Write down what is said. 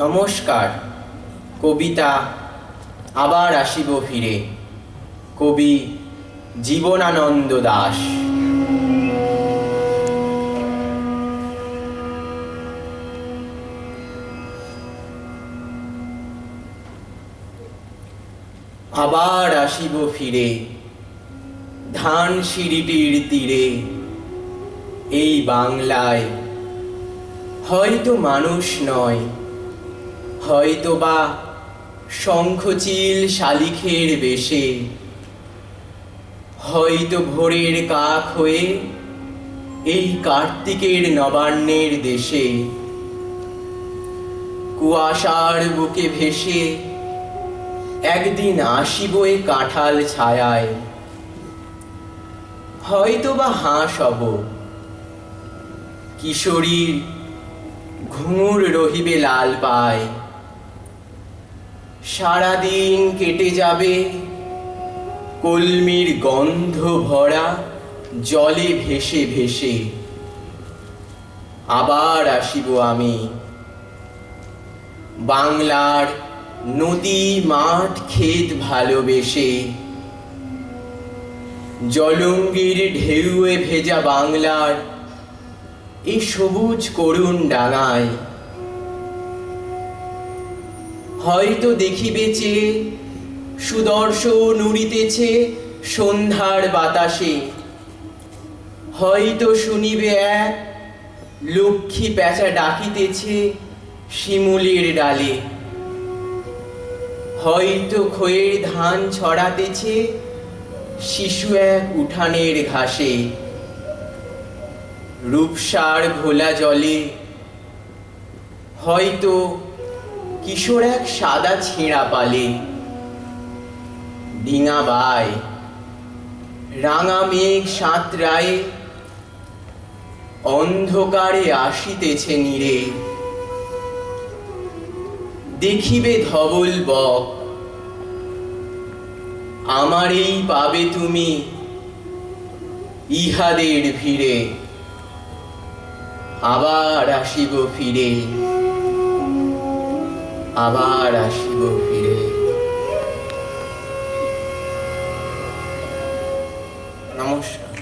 নমস্কার। কবিতা আবার আসিব ফিরে। কবি জীবনানন্দ দাস। আবার আসিব ফিরে। ধান সিঁড়িটির তীরে। এই বাংলায় হয়তো মানুষ নয়। হয়তো বা শঙ্খচিল শালিখের বেশে, হয়তো ভোরের কাক হয়ে এই কার্তিকের নবান্নের দেশে। কুয়াশার বুকে ভেসে একদিন আসিব এ কাঁঠাল ছায়ায়। হয়তো বা হাঁস হব, কিশোরীর ঘুঙুর রহিবে লাল পায়। সারাদিন কেটে যাবে। কলমির গন্ধ ভরা, জলে ভেসে ভেসে। আবার আসিব আমি। বাংলার নদী মাঠ ক্ষেত ভালোবেসে। জলঙ্গির ঢেউয়ে ভেজা বাংলার এই সবুজ করুণ ডাঙায়। হয়তো দেখিবে চেয়ে সুদর্শন উড়িতেছে সন্ধ্যার বাতাসে। হয়তো শুনিবে এক লক্ষ্মী প্যাঁচা ডাকিতেছে শিমুলের ডালে। হয়তো খয়ের ধান ছড়াতেছে শিশু এক উঠানের ঘাসে। রূপসার ঘোলা জলে হয়তো কিশোর এক সাদা ছেঁড়া পালে ডিঙা বায় রাঙা মেঘ সাঁতরায়ে অন্ধকারে আসিতেছে নীরে। দেখিবে ধবল বক। আমারই পাবে তুমি ইহাদের ভিড়ে। আবার আসিব ফিরে। আবার আসিব ফিরে। নমস্কার।